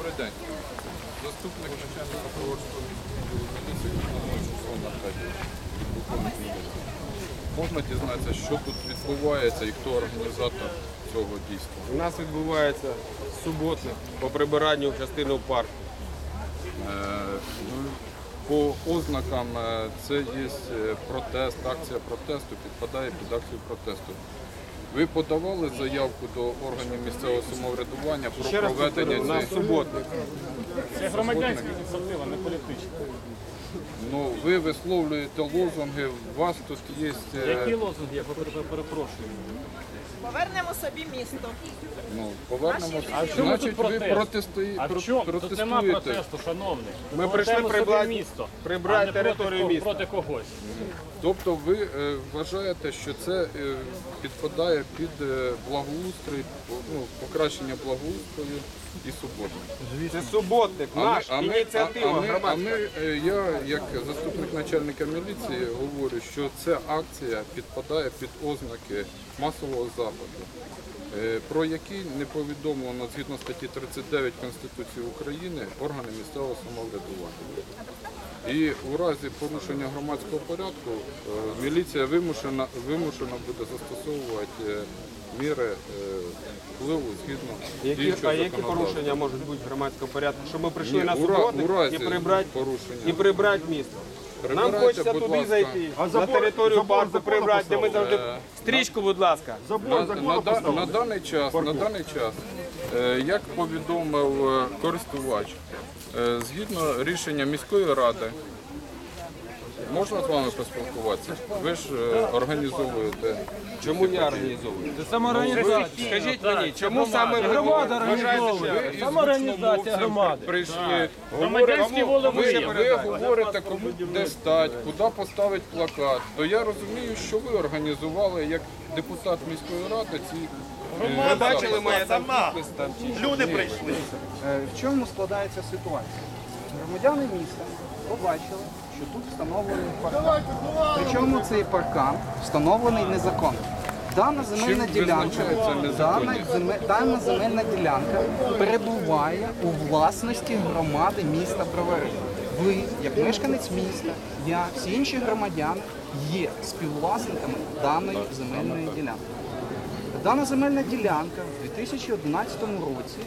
Добрий день. Заступник начальника Поворської міліції Руслан Аркадійович. полковник міліції. Можна дізнатися, що тут відбувається і хто організатор цього дійства? У нас відбувається суботник по прибиранню частини парку. Е, ну, По ознакам е, це є е, протест, акція протесту, підпадає під акцію протесту. Ви подавали заявку до органів місцевого самоврядування про Ще проведення у нас суботник. Це громадянська ініціатива, не політична. Ну, ви висловлюєте лозунги, у вас тут є. е, Які лозунги, я перепрошую. Повернемо собі місто. Ну, повернемо. А в чому Значить, ви протест? А в чому? Тут нема протестуєте. протесту, шановний. Ми прийшли прибрати- місто, прибрати а не проти територію кого- міста. проти когось. Тобто ви е, вважаєте, що це е, підпадає під е, благоустрій, ну, покращення благоустрою і суботник. Це суботник, наш, ініціатива а, а ми, а ми, е, я, як заступник начальника міліції, говорю, що ця акція підпадає під ознаки масового заходу, е, про який не повідомлено згідно статті 39 Конституції України органи місцевого самоврядування. І у разі порушення громадського порядку е, міліція вимушена, вимушена буде застосовувати е, міри е, впливу згідно Які, діючого а які порушення можуть бути в громадському порядку? Щоб ми прийшли Ні, на разі і прибрати, порушення. і прибрати місто. Нам хочеться туди ласка. зайти, на територію парку прибрати, де ми завжди... Е, Стрічку, будь ласка. На, на, да- на даний час, на даний час, е, як повідомив користувач, згідно рішення міської ради, можна з вами поспілкуватися? Ви ж е, організовуєте. Чому я організовую? Це самоорганізація. Скажіть мені, чому саме ви Громада організовує. із Самоорганізація громади. Прийшли, Громадянські говорите, ви, ви говорите, кому де стать, куди поставити плакат. То я розумію, що ви організували як депутат міської ради ці Ви бачили там чи Люди прийшли. Е, В чому складається ситуація? Громадяни міста побачили, що тут встановлений паркан. Причому цей паркан встановлений незаконно. Дана земельна ділянка, дана, незаконність? земе- дана земельна ділянка перебуває у власності громади міста Бровари. Ви, як мешканець міста, я, всі інші громадяни є співвласниками даної земельної ділянки. Дана земельна ділянка в 2011 році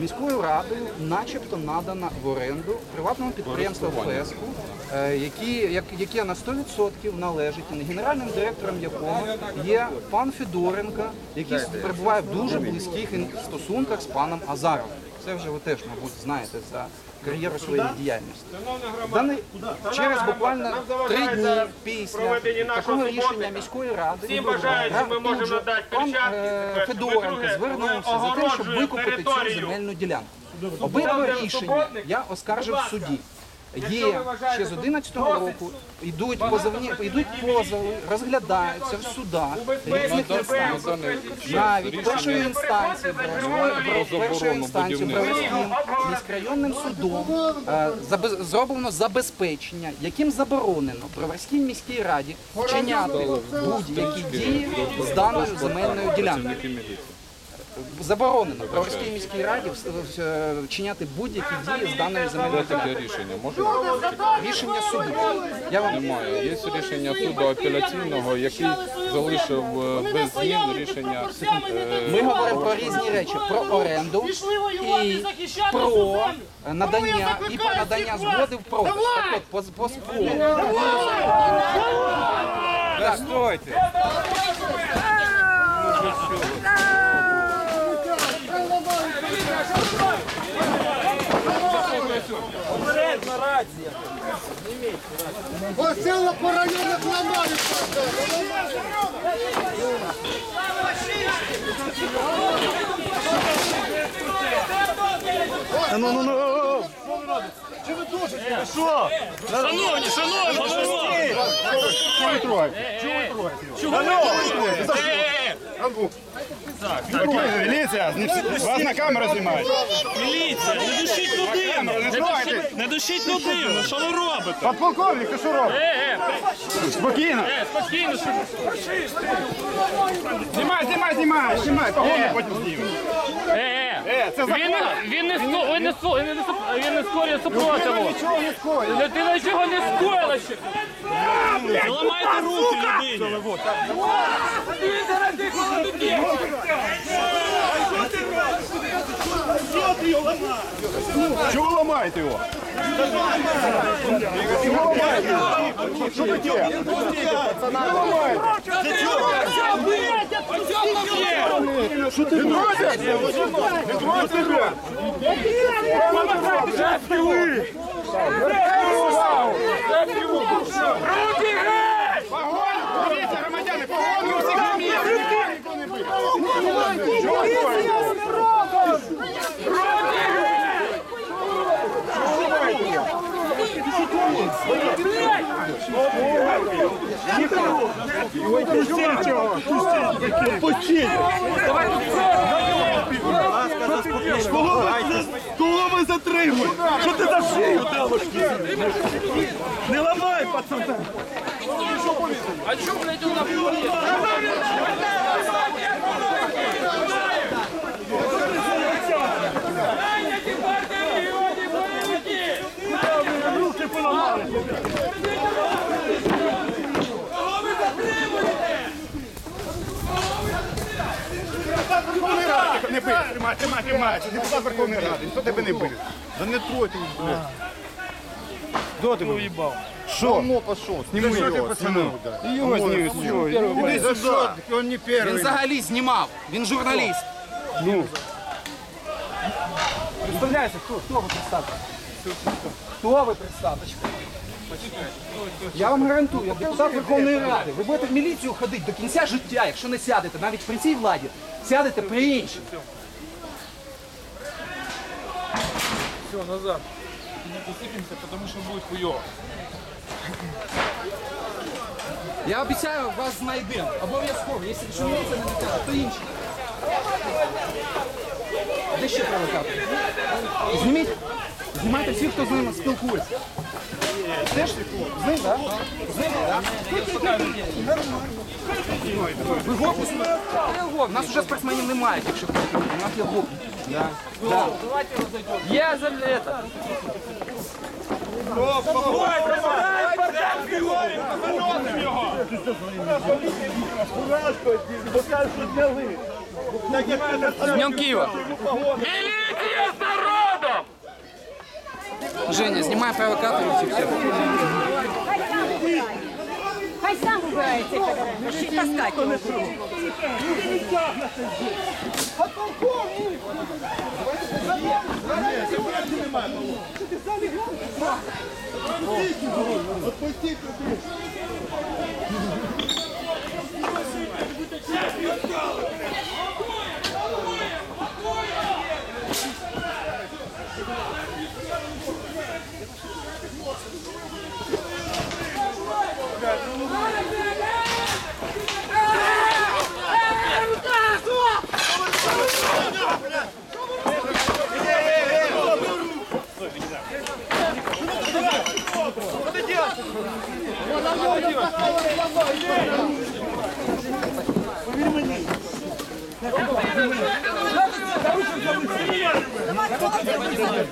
міською радою начебто надана в оренду приватному підприємству ФЕСКу, е, які, як, яке на 100% належить, і генеральним директором якого є пан Федоренко, який перебуває в дуже близьких стосунках з паном Азаровим. Це вже ви теж, мабуть, знаєте за кар'єру своєї діяльності. Даний, через буквально три дні після такого рішення міської ради всім бажаючим ми можемо надати пан перчатки, е. Федоренко звернувся за те, щоб викупити цю земельну ділянку. Обидва рішення я оскаржив в суді. Є ще з тут 11-го року йдуть позовні, йдуть позови, розглядаються в судах різних інстанцій. Навіть першої інстанції першої інстанції будівництва. Міськрайонним судом е, забе- зроблено забезпечення, яким заборонено Броварській міській раді вчиняти будь-які дії з даною земельною ділянкою. Заборонено. Броварській міській раді вчиняти будь-які дії з даною земельною таке рішення? Може Рішення суду. Я вам немає. Є рішення суду апеляційного, який залишив е, без змін рішення. е, Ми говоримо про різні речі: про оренду і про надання і про надання згоди в продаж. Так от, по, по спору. Да стойте! Посила по районах ламаються. Шановні, шановні, шановні! Міліція, вас на камеру знімають. Міліція, не душіть Людину! Не душіть, не душіть людину! Що ви робите? Подполковник, ти що робиш? Е, е, Спокійно. е, спокійно, що Знімай, знімай, знімай, знімай, погони потім знімемо. Е, е, це закон. Він, не- він не ско- він не ско- він не суп- він не скорює супротиву. Нічого не скоїть. Людина нічого не скоїла ще. Не ламайте руки людині. Чого ламаєте його? Чого ламаєте його? Що таке? Що ти робиш? Не трогай себе! Дивіться, громадяни, погони у всіх на місці! Чого ви? Кого ви затримуєте? Що ти за шию тянеш? Не ламай, пацан! А чого, блядь, у нас Верховної Ради не. Тримай, тримай, тримай. Депутат Верховної Ради. Ніхто тебе не бив. Да не тройте, блядь. Хто тебе в'їбав? Що? Ну, пошел. Сними його, сними. І його зніми, все. Іди сюди. Он не Він взагалі знімав. Він журналіст. Ну. Представляйся, хто, хто ви представте? Хто ви представте? Я вам гарантую, як депутат Верховної Ради, ви будете в міліцію ходити до кінця життя, якщо не сядете, навіть при цій владі, сядете при іншій. Все, назад. Не посыпемся, потому что будет хуёво. Я обіцяю, вас знайдемо. Обов'язково. Якщо міліція не накаже, то інші. Де ще провокатор? Зніміть. Знімайте всіх, хто з ними спілкується. Теж з ним, так? З ним, так? Ви? У нас вже спортсменів немає, якщо хочете. У нас є гопус. Да. Да. Я за это. З Днем Києва. Милиция с народом! Женя, знімай провокаторів всіх. Всіх. Хай сам убирається, коли ще таскати.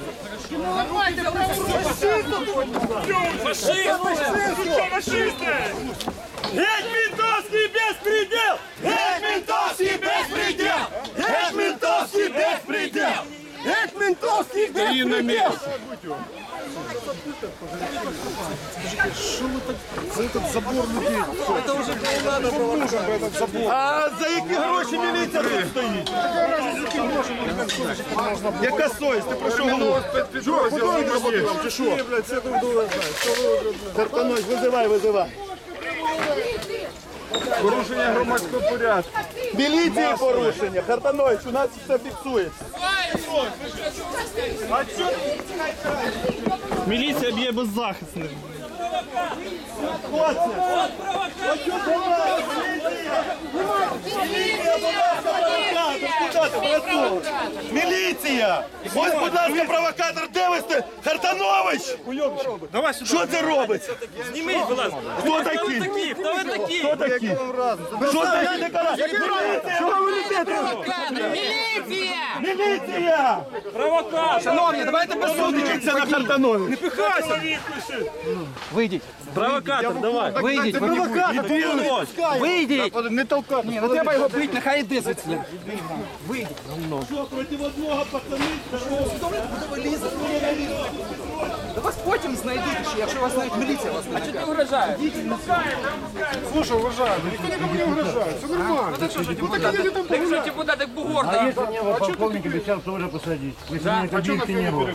Геть ментовский беспредел! Геть ментовский беспредел! Геть ментовский беспредел! Геть ментовський безпредел! А за які гроші міліція тут стоїть? Яка совість? Ти про що говориш? Чого? Чи що? Картаной, визивай, визивай. Порушення громадського порядку. Міліції порушення. Хартанович, у нас все фіксується. Міліція! Міліція, будь ласка, провокатор. Міліція! Ось, будь ласка, провокатор, де ви сте? Хартанович! Що це робиться? Зніміть, будь ласка. Хто? Такі, хто ви такі? Хто такий? Що це декларація? Що ви летите? Міліція! Міліція! Провокатор. Шановні, давайте без на Хартанович. Не Вийдіть. Провокатор, давай. Вийдіть. Вийдіть Не толкати. Ні, не треба його бити, нехай йде звідси. Що, проти одного пацани? Та вас потім знайдуть ще, якщо вас навіть міліція вас не знайде. Слушай, уважаемый, никто никому не угрожает. Все нормально. Ну так что, депутаты? там Якщо депутати бугор, А если мне вот полковник обещал тоже посадить? Если меня кабинки не было.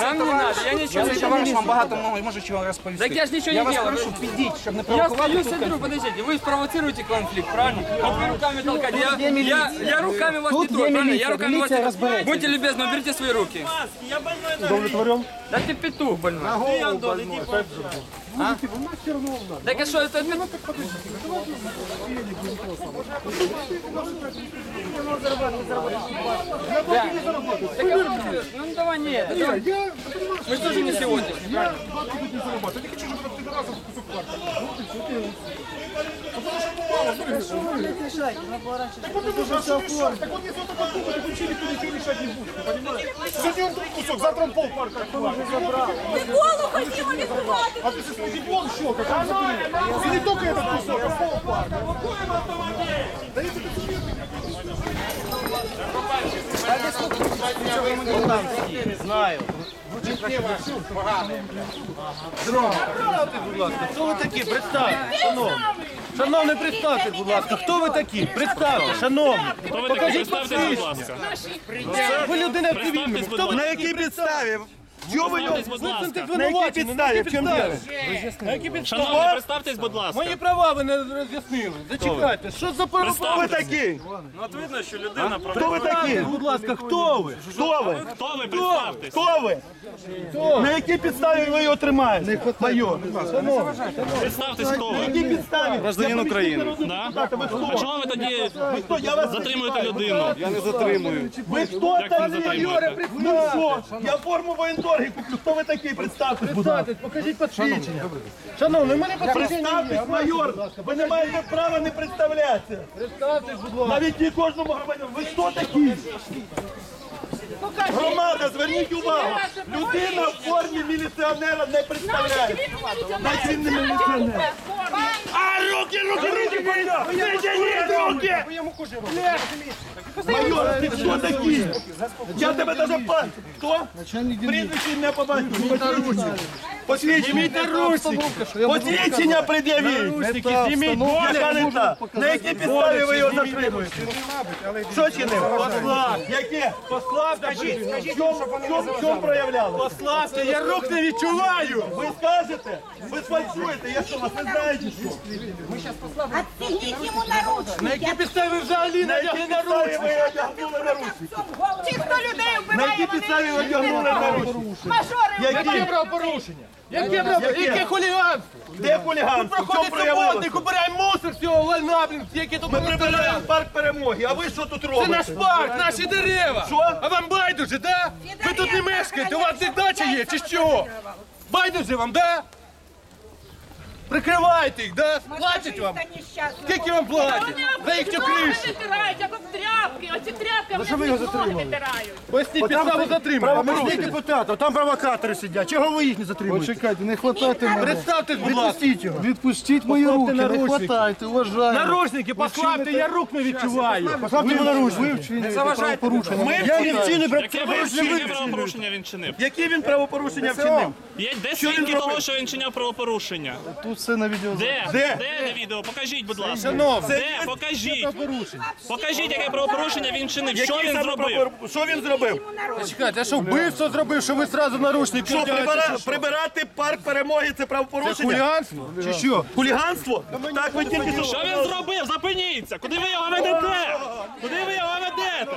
нам не надо, я нічого Цей не товариш вам багато може, може чого розповісти. Так я ж нічого Я не вас дело. Прошу пиздить, чтобы не провоцировать. Я стою, сидю, подождите, вы спровоцируете конфликт, правильно? А вы руками толкаете. Я, я, я, руками вас не Тут трогаю, правильно? Я милиции, руками вас милиция не трогаю. Будьте любезны, уберите свои руки. Я больной на Удовлетворен? Да ты петух больной. Ты, Антон, иди пожалуйста. Так а что, это это- Ну давай, нет. Мы тоже не сегодня. Я не хочу, чтобы это правильно? Сегодня он кусок, завтра он полпарка. Школу хотіла відкривати. А ты сейчас стадион шел, как он закрыли. И не только этот кусок, а полпарка. Хто ви такі? Представте, шановні. Шановний, представте, будь ласка, хто ви такі? Представте, шановні. Покажіть посвідчення. Ви людина цивільна. Хто ви на якій підставі? Чого ви його? На якій підставі? В чому? На підставі? Шановні, представтесь, будь ласка. Мої права ви не роз'яснили. Зачекайте, що за право? Хто ви такі? Ну от видно, що людина Хто ви такі? Будь ласка, хто ви? Хто ви? Хто ви представтесь? Хто ви? На якій підставі ви його тримаєте? Майор. Представтесь, хто На ви. якій підставі? Гражданин України. Да? Ви А хто? чого ви тоді Ви хто? Я вас затримуєте людину? Ви хто Як це такі? затримуєте? Ну що? Я форму воєнторги куплю. Хто ви такий? Представте, будь ласка. Покажіть посвідчення. Шановний, у мене Представтесь, майор. Ви не маєте права не представлятися. Представтесь, будь ласка. Навіть не кожному громадянину. Ви хто такі? Громада, зверніть увагу. Людина в формі міліціонера не представляє. Значить, він не міліціонер. А, руки, руки, руки, майор! Витягніть руки! Майор, ти хто такий? Я тебе даже пан. Хто? Прізвище ім'я по батьку. Посвідчення. Посвідчення пред'явіть. Зніміть, яка не та. На якій підставі ви його затримуєте? Що чинив? Послав. Яке? Послав, скажіть, скажіть. В чому, в чому, в проявляли? Пославте, я рук не відчуваю. Ви скажете? Ви сфальшуєте, я що, вас не знаєте, що? Отсидіть йому наручники. На якій підставі ви взагалі не одягли наручники? ви одягнули наручники? Ті, хто людей На вбиває, якій підставі ви одягнули наручники? мажори Які? правопорушення? Яке правопорушення? Яке хуліганство? Де хуліганство? В чому Проходить проявилося? суботник, убираємо мусор, все, блін, які тут Ми прибираємо парк перемоги, а ви що тут робите? Це наш парк, наші дерева. Що? А вам байдуже, да? Ви тут не мешкаєте, у вас десь дача є, чи що? Байдуже вам, да? Прикривайте їх, да? Платять вам? Скільки вам платять? За їхню кришу? витирають, як об тряпки. Оці тряпки вони що ви його ноги затримали? витирають. Поясніть підставу затримання. Поясніть депутату, там провокатори сидять. Чого ви їх не затримуєте? Чекайте, не хватайте мене. Представтесь, будь ласка. Відпустіть його. Відпустіть мої руки, не наручники. хватайте, уважаю. Наручники, послабте, я рук не відчуваю. Поставте йому наручники. Ви правопорушення. Ми я не вчинив, Яке яке правопорушення він чинив? Які він правопорушення вчинив? Є де він свідки того, що він чиняв правопорушення? Тут все на відео. Де? Де? Де на відео? Покажіть, будь ласка. Шановний, Де? Покажіть. Покажіть, яке правопорушення він чинив? Що він саме зробив? Що він зробив? Чекайте, а що вбивство зробив, що ви зразу наручники Що прибира- що? прибирати парк перемоги це Це правопорушення? хуліганство? Чи що? Хуліганство? Так ви тільки що. Що він зробив? Зупиніться! Куди ви його ведете? Куди ви його ведете?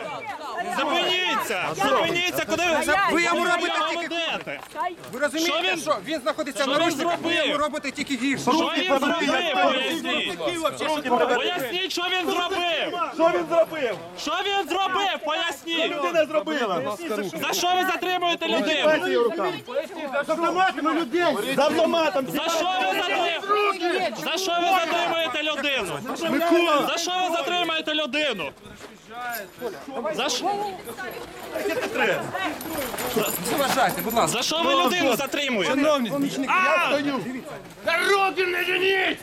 Зупиніться! Зупиніться! Куди ви, Ви йому робите тільки ведете? Ви розумієте, Що він- що він знаходиться що на він наручниках, ви зробив? йому робите тільки гірше. Що він зробив? Поясніть! Поясніть, що він зробив! Що він зробив? Що він зробив? Поясніть! Людина зробила. За що ви затримуєте людину? Дайте її руками. За автоматом. За що ви затримуєте? За що ви затримуєте людину? За що ви затримуєте людину? За що? Заважайте, будь ласка. За що ви людину затримуєте?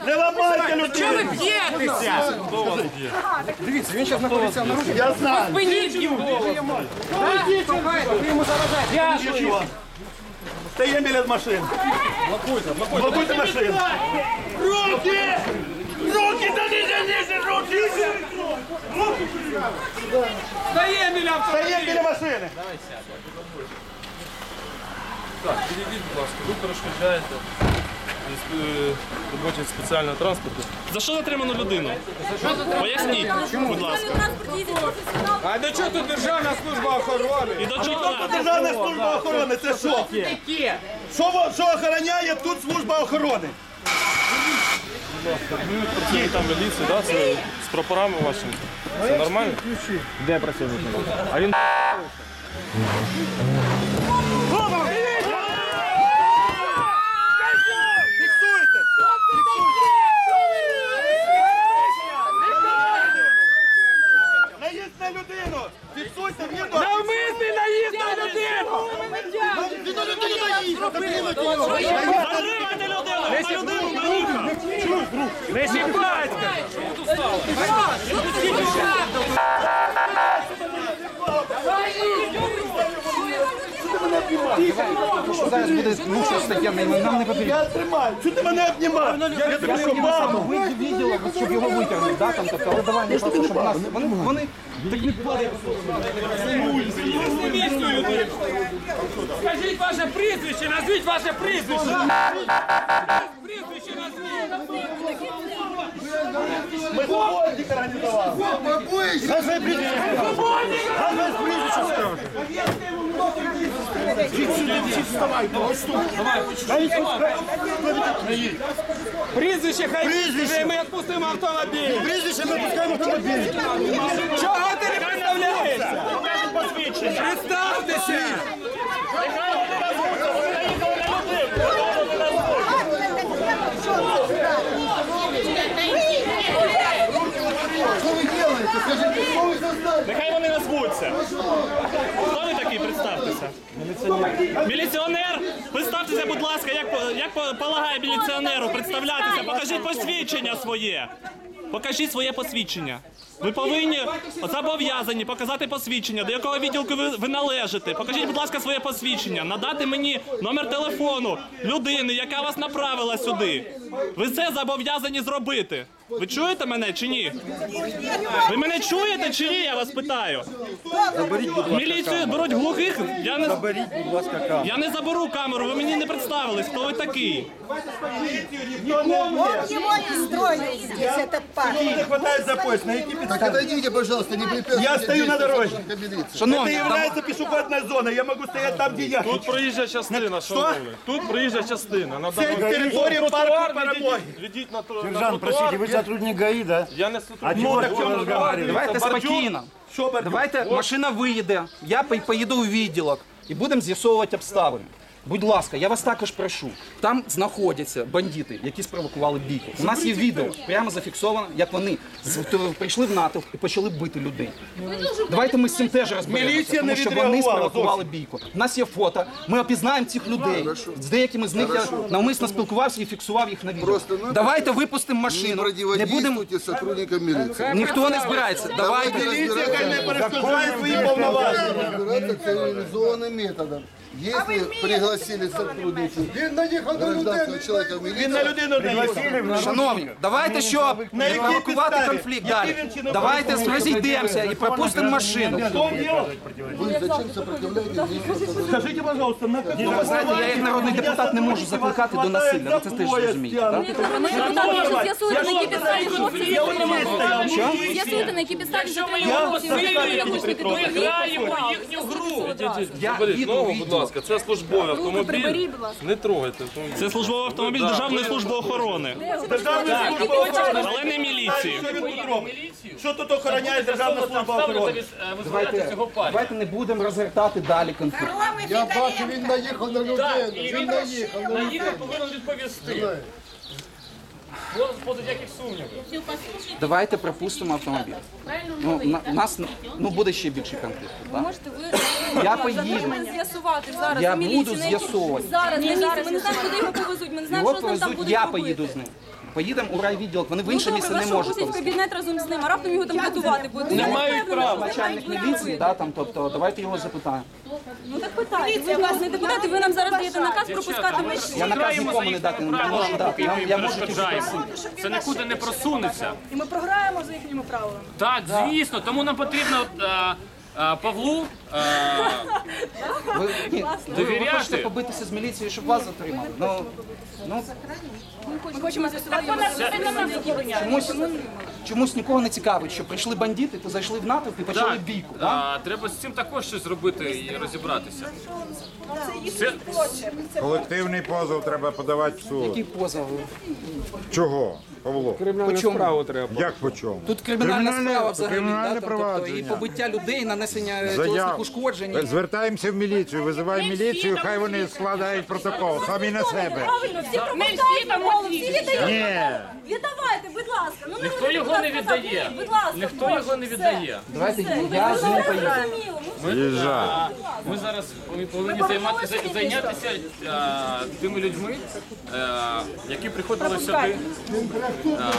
Не ламайте людей. Дивіться, він зараз знаходиться на наручниках. Я знаю. Ви йому заважаєте. Стаємо біля машин. Блокуйте, блокуйте машину. Руки! Руки, да не залізь, руки! Стає біля Стаємо біля машини. Підійдіть, будь ласка, ви перешкоджаєте Е, роботі спеціального транспорту. За що затримано людину? Поясніть, будь ласка. А до чого тут державна служба охорони? І до чого? Державна служба охорони, це що? Що, во- що охороняє тут служба охорони? Працівникам міліції, да? Це з прапорами вашими. Це нормально? Де працівник? А він Фіксуйте! Наїзд на людину! Фіксуйте відео! Навмисний наїзд на людину! Затримайте людину! На людину наїхав! Не чіпайте! Що зараз буде щось таке, нам не потрібно. Я тримаю! Чого ти мене обнімав? Я тебе що, мама? Ви відділок, щоб його витягнути, да, там, тобто, але давай не просто, щоб нас, вони, вони Скажіть ваше прізвище, назвіть ваше прізвище! Прізвище назвіть! Ми свободник організували! Прізвище хай прізвище. ми відпустимо автомобіль. Прізвище ми відпускаємо автомобіль! Чого ти не представляєшся? Представтеся! Нехай вони назвуться. Хто ви такий? Представтеся. Міліціонер. Представтеся, будь ласка, як, як полагає міліціонеру представлятися. Покажіть посвідчення своє. Покажіть своє посвідчення. Ви повинні зобов'язані показати посвідчення, до якого відділку ви, ви належите. Покажіть, будь ласка, своє посвідчення, надати мені номер телефону людини, яка вас направила сюди. Ви це зобов'язані зробити. Ви чуєте мене чи ні? Ви мене чуєте чи ні? Я вас питаю. Міліцію беруть глухих. Я не Заберіть, будь ласка, камеру. я не заберу камеру. Ви мені не представились. Хто ви такий? Его не строили здесь, этот парк. Не хватає за пояс, на які Так отойдите, пожалуйста, не препятствуйте. Я стою на дороге. Це Шановні, є пішохідна зона, я можу стояти там, де я. Тут проїжджа частина, Що? шановний. Тут проїжджа частина. На Це дорозі. територія парку перемоги. Відійдіть на, ту- на Сержант, тротуар. простите, вы сотрудник ГАИ, да? Я не А сотрудник. чего так чому разговариваете? давайте спокійно. Що Барков? Давайте машина виїде, я пой- поїду у відділок і будемо з'ясовувати обставини. Будь ласка, я вас також прошу. Там знаходяться бандити, які спровокували бійку. У нас є відео, прямо зафіксовано, як вони з- т- прийшли в натовп і почали бити людей. Давайте ми з цим теж розберемося, Міліція тому не що вони відреагувала спровокували бійку. У нас є фото, ми опізнаємо цих людей. З деякими з них я навмисно спілкувався і фіксував їх на відео. Ну, Давайте випустимо Не машину. Не будемо. противодействуйте сотрудникам милиции. Ніхто не збирається. Давайте. Міліція хай не перешкоджає свої повноваження. Разбираться цивилизованным методом. Если пригласили сотрудничать гражданского человека в Він на людину наїхав. Шановні, давайте На не якій провокувати підставі? конфлікт далі. він Давайте розійдемося і пропустимо машину. Що він вы зачем сопротивляетесь действию Скажіть, пожалуйста, на каком Ви знаєте, я як народний депутат не можу закликати до насилля. Ви це теж розумієте, так? З'ясуйте, на якій підставі хлопці Я у нього. З'ясуйте, на якій підставі Я затримали Ми граємо їхню гру. Я Заберіть ласка, це службовий автомобіль. приберіть, будь ласка. Не трогайте автомобіль. Це службовий автомобіль Державної служби охорони, Державна служба охорони. але не міліції. Що він тут робить? Що тут охороняє Державна служба охорони? Давайте, давайте не будемо розгортати далі конфлікт. Я бачу, він наїхав на людину. Він наїхав на людину. повинен відповісти. Поза яких сумнівів. Давайте припустимо автомобіль. Ну, на, нас ну, буде ще більше конфлікту. Так? Можете ви Я поїду. з'ясувати зараз Я в міліції, буду на якій- з'ясовувати. Зараз, не зараз. Ми не знаємо, куди його повезуть. Ми не знаємо, Його що з ним там повезуть, будуть я робити. поїду з ним. Поїдемо у райвідділок, вони в інше Ну, місце не можуть пропустять в повезти. кабінет разом з ним, а раптом його там готувати будуть. Не мають права. Начальник міліції, да, там, тобто, давайте його запитаємо. Ну так питайте. Ви власний депутат, і ви нам зараз даєте наказ пропускати машину. Я наказ нікому не дати, не можу дати. Я, я можу тільки просити. Це нікуди не просунеться. І ми програємо за їхніми правилами. Так, звісно, тому нам потрібно е, Павлу. е, Ви, ні, ви, ви Довіряти? хочете побитися з міліцією, щоб вас затримали. Ну, ну, Ми хочемо з'ясувати чомусь, чомусь нікого не цікавить, що прийшли бандити, то зайшли в натовп і почали Так, бійку. Да? е, треба з цим також щось зробити і розібратися. Колективний позов треба подавати в суд. Який позов? Чого, Павло? По чому? Як по чому? Тут кримінальна Кримінальне- справа взагалі, кримінальне да, там, тобто, і провадження. побиття людей, нанесення Заяв. тілесних ушкоджень. Звертаємося в міліцію, визиваємо міліцію, хай вони складають протокол самі на себе. Правильно, всі пропускають всі. Віддавайте, будь ласка. Ну, Ніхто його не віддає. Будь ласка. Ніхто його не віддає. Давайте я з ним поїду. Зрозуміло. Ну, Їжджай. А Ми зараз повинні займатися, зайнятися е, тими людьми, е, які приходили сюди. А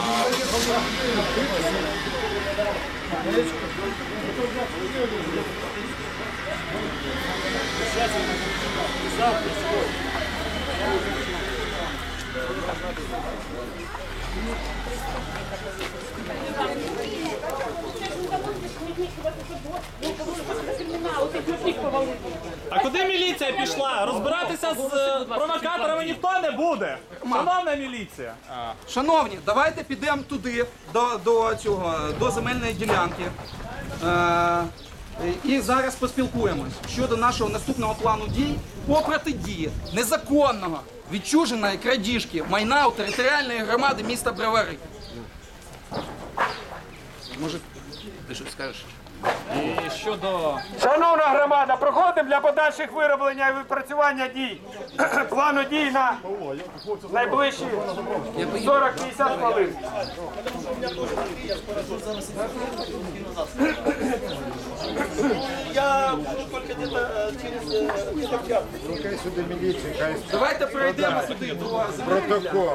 куди міліція пішла? Розбиратися з е, провокаторами ніхто не буде. Шановна міліція. Шановні, давайте підемо туди, до, до, цього, до земельної ділянки. Е, і зараз поспілкуємось щодо нашого наступного плану дій по протидії незаконного відчуженої крадіжки майна у територіальної громади міста Бровари. Може, ти щось скажеш? І щодо Шановна громада, проходимо для подальших вироблення і відпрацювання дій. Плану дій на найближчі 40-50 хвилин. Я буду тільки где-то через міліцію, Давайте пройдемо сюди протокол.